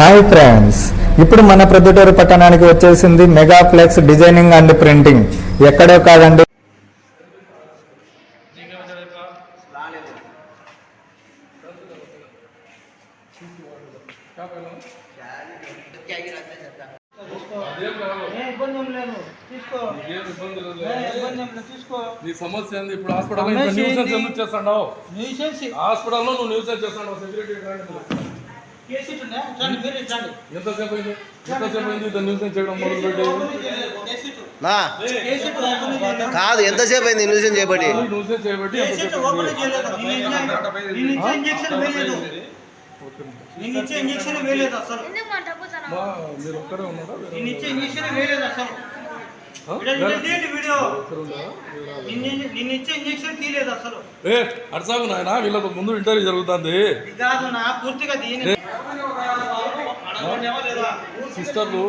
Hi friends ఇప్పుడు మన ప్రొద్దుటూరు పట్టణానికి వచ్చేసింది mega flex designing and printing ఎక్కడో కాదండి. నీ సమస్య ఏంది? ఇప్పుడు హాస్పిటల్ న్యూసెన్స్? ఎందుకు న్యూసెన్స్ హాస్పిటల్లో నువ్వు న్యూసెన్స్ చేస్తాడావు సెక్యూరిటీ కాదు ఎంతసేపు అయింది న్యూసెన్స్ చేయబట్టి? వేయలేదు. అసలు. ఏ అడసాగు నాయన వీళ్ళకు ముందు ఇంటర్వ్యూ జరుగుతుంది ఇది కాదు నా పూర్తిగా దీని అడగండి లేదా సిస్టర్లు?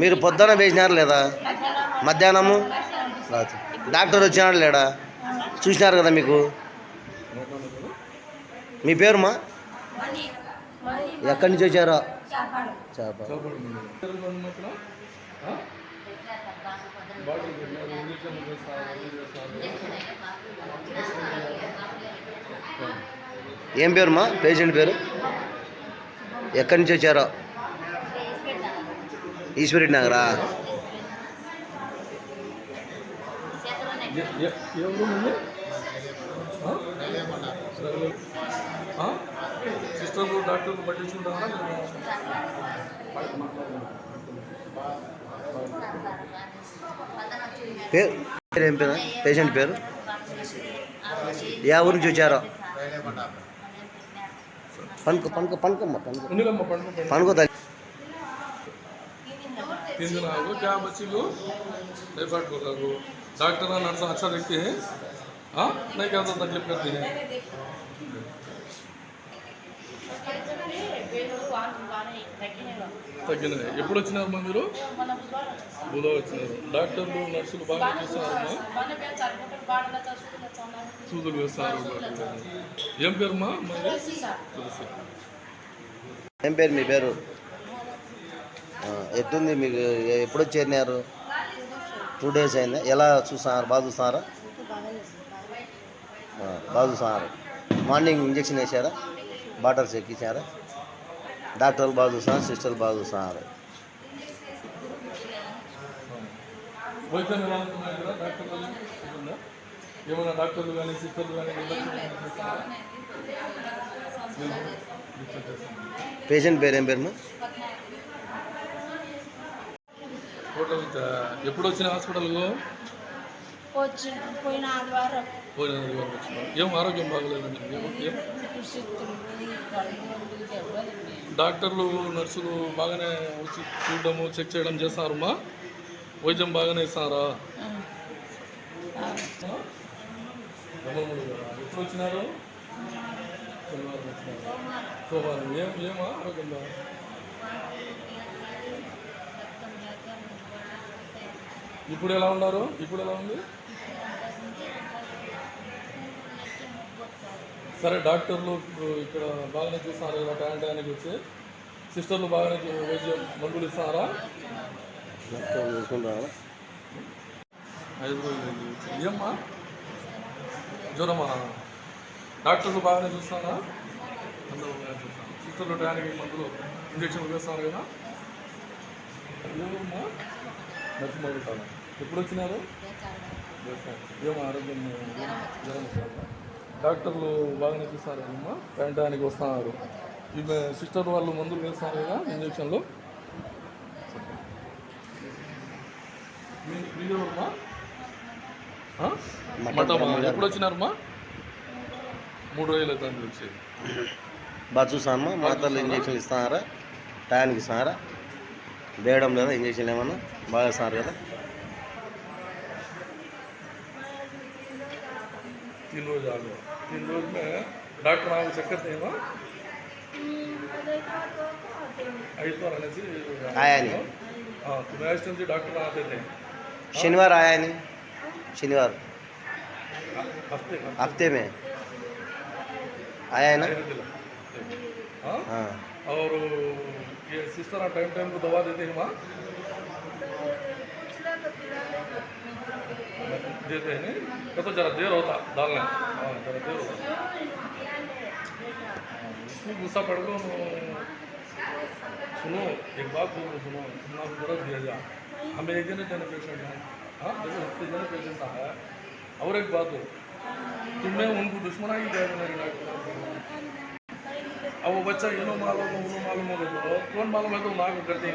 మీరు పొద్దున వేసినారు లేదా? మధ్యాహ్నము? రాత్రి. డాక్టర్ వచ్చినాడు లేడా? చూసినారు కదా మీకు? మీ పేరు మా ఎక్కడి నుంచి వచ్చారో? చేప. ఏం పేరు మా పేషెంట్ పేరు? ఎక్కడి నుంచి వచ్చారో? ఈశ్వరి నగరా? సిస్టర్లు డాక్టర్లు పట్టించుకుంటారా పేరు ఏం పేరు? పేషెంట్ పేరు? యా ఊరి నుంచి వచ్చారో? పనుకో పనుకో పనుకోమ్మ పనుకో ఉండిలమ్మ పండుగ పనుకో తల్లి तीन दिन आओगे क्या बच्ची को टाइफाइड को लागू डॉक्टर और नर्स अच्छा देखते हैं हाँ नहीं क्या तो तकलीफ करती है తగ్గినాయి. ఎప్పుడు వచ్చినారమ్మా మీరు? బుధ వచ్చినారు. డాక్టర్లు నర్సులు బాగా చూస్తున్నారమ్మా. సూదులు వేస్తారు ఏం పేరుమా మరి? తులసి ఏం పేరు మీ పేరు? ఆ, ఎట్టుంది మీకు? ఎప్పుడు చేరినారు? టూ డేస్ అయిందా? ఎలా చూస్తున్నారు? బాగా చూస్తున్నారా? ఆ, బాగా చూస్తున్నారు. మార్నింగ్ ఇంజక్షన్ వేసారా బాటల్స్ ఎక్కించారా? డాక్టర్లు బాగా చూస్తున్నారు సిస్టర్లు బాగా చూస్తున్నారు ఉందా? ఏమైనా డాక్టర్లు కానీ సిస్టర్లు కానీ పేషెంట్ పేరు ఏం పేరు ఎప్పుడు వచ్చిన హాస్పిటల్కు? వచ్చి పోయిన ఆదివారం. పోయిన ఆదివారం వచ్చినావు ఏం ఆరోగ్యం బాగలేదండి? డాక్టర్లు నర్సులు బాగానే వచ్చి చూడడము చెక్ చేయడం చేస్తారమ్మా. వైద్యం బాగానే ఇస్తారా? ఎప్పుడు వచ్చినారు? సోమవారం. ఏం ఏమా ఆరోగ్యం బాగా? ఇప్పుడు ఎలా ఉన్నారు? ఇప్పుడు ఎలా ఉంది? సరే డాక్టర్లు ఇక్కడ బాగానే చూస్తారా ఇలా టైం టైంకి వచ్చి. సిస్టర్లు బాగానే వైద్యం మందులు ఇస్తారా? ఐదు రోజులు ఏమ్మా? జ్వరమా? డాక్టర్లు బాగానే చూస్తారా? అందరూ బాగానే చూస్తారా. సిస్టర్లు టైంకి మందులు ఇంజక్షన్లు వేస్తారు కదా. ఏమమ్మా? నచ్చిపోతాను ఎప్పుడు వచ్చినారు ఏం ఆరోగ్యం జ్వరం? డాక్టర్లు బాగానే చూస్తారు అమ్మా? టైంటానికి వస్తున్నారు. ఈమె సిస్టర్ వాళ్ళు మందులు వేస్తారు కదా ఇంజక్షన్లు? మీ మీ ఎవరమ్మా? ఆ? మఠమా ఎప్పుడు వచ్చినారమ్మా మూడు రోజులు అవుతుంది వచ్చి బాగా చూస్తానమ్మా మాతలు ఇంజక్షన్ ఇస్తున్నారా? టయానికి ఇస్తున్నారా? వేయడం లేదా? ఇంజక్షన్ ఏమన్నా? బాగా ఇస్తున్నారు కదా? तीन रोज आ गए तीन रोज में डॉक्टर आपको चक्कर नहीं हुआ ఐదు అనేసి आया नहीं मैच నుంచి డాక్టర్ आते थे शनिवार आया नहीं शनिवार हफ्ते हफ्ते में आया है ना हाँ हाँ और ये सिस्टर टाइम टाइम को दवा देते हैं माँ देते हैं नहीं? तो जरा देर होता डालने हाँ जरा देर होता। हाँ, उसमें गुस्सा पड़ गया सुनो एक बात बोल रहा सुनो। आपको दर्द दिया जा। हमें एक जने जने पेशेंट है। हाँ देखो हफ़्ते जने पेशेंट है। और एक बात हो तुमने उनको दुश्मना नहीं डॉक्टर अब वो बच्चा ये मालूम हो वो मालूम तो कौन मालूम है तो ना करते हैं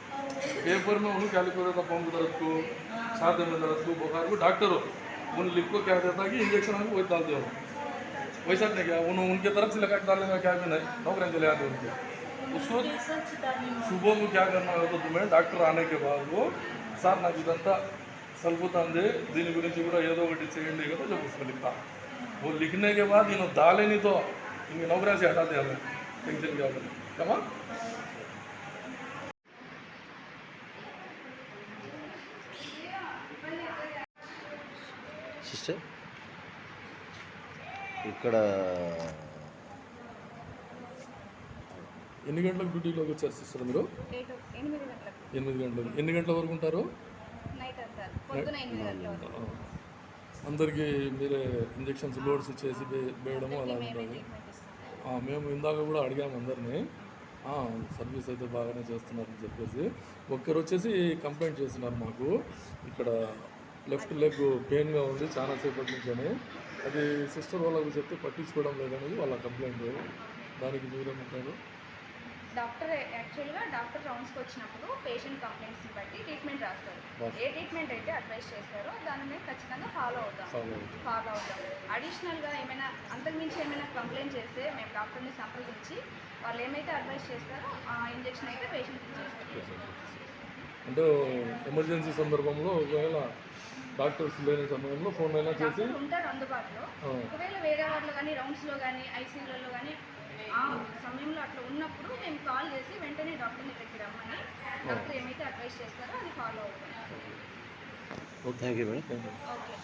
पेपर में उन्हें क्या लिखो देता पंप दर्द को छाते में दर्द को बुखार को डॉक्टर हो उन लिख को क्या देता कि इंजेक्शन हमें वही डाल दो वैसा नहीं क्या उन उनके तरफ से लगा के डालने का क्या भी नहीं नौकरी चले आते उनके उसको सुबह को क्या करना होता तुम्हें డాక్టర్ ఆనే के बाद वो సార్ నాకు ఇదంతా సలుపుతుంది దీని గురించి కూడా ఏదో ఒకటి చేయండి కదా जब उसमें लिखता वो लिखने के बाद इन्हों डाले नहीं तो इनकी नौकरी से సిస్టర్. ఇక్కడ ఎన్ని గంటలకు డ్యూటీలోకి వచ్చారు సిస్టర్ మీరు ఎనిమిది గంటలకు. ఎన్ని గంటల వరకు ఉంటారు? గంటల అందరికీ మీరే ఇంజెక్షన్స్ లోడ్స్ చేసి వేయడము అలా ఉంటుంది. మేము ఇందాక కూడా అడిగాము అందరినీ. ఆ, సర్వీస్ అయితే బాగానే చేస్తున్నారని చెప్పేసి. ఒక్కరు వచ్చేసి కంప్లైంట్ చేస్తున్నారు మాకు. ఇక్కడ లెఫ్ట్ లెగ్ పెయిన్గా ఉంది చాలా సేపటి నుంచి అని అది సిస్టర్ వాళ్ళకి చెప్తే పట్టించుకోవడం లేదనేది వాళ్ళ కంప్లైంట్. దానికి మీరేమంటారు? డాక్టర్ యాక్చువల్గా డాక్టర్ రౌండ్స్కి వచ్చినప్పుడు పేషెంట్ కంప్లైంట్స్ని బట్టి ట్రీట్మెంట్ రాస్తారు. ఏ ట్రీట్మెంట్ అయితే అడ్వైస్ చేస్తారో దాన్ని మేము ఖచ్చితంగా ఫాలో అవుతాం. ఫాలో అవుతాం. అడిషనల్గా ఏమైనా అంతకుమించి ఏమైనా కంప్లైంట్ చేస్తే మేము డాక్టర్ని సంప్రదించి వాళ్ళు ఏమైతే అడ్వైస్ చేస్తారో ఆ ఇంజెక్షన్ అయితే పేషెంట్కి చేస్తాం అంటే ఎమర్జెన్సీ సందర్భంలో ఒకవేళ డాక్టర్స్ లేని సమయంలో ఫోన్ అయినా చేసి ఉంటారు అందుబాటులో. ఒకవేళ వేరే వాళ్ళు కానీ రౌండ్స్లో కానీ ఐసీయూలలో కానీ ఆ సమయంలో అట్లా ఉన్నప్పుడు మేము కాల్ చేసి వెంటనే డాక్టర్ని దగ్గర రమ్మని డాక్టర్ ఏమైతే అడ్వైస్ చేస్తారో అది ఫాలో అవుతాం. Thank you madam thank you okay